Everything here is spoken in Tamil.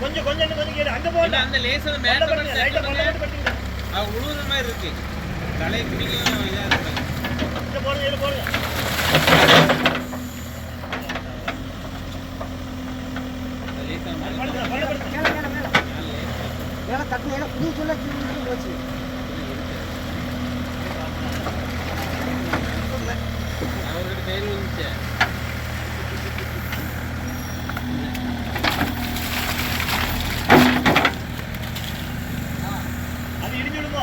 கொஞ்சம் கொஞ்சம் கொஞ்சம் கேளு போல அந்த லேஸ் அந்த மேல பட்டு லைட்டா பண்ணல பட்டு பட்டு உழுவுற மாதிரி இருக்கு. தலை குடிக்கும் இதா இருக்கு. இந்த போடு இதுல ஏன்னா கட்டின ஏன்னா புது சொல்ல போச்சு அவர்கிட்ட கையில் வந்துச்சு.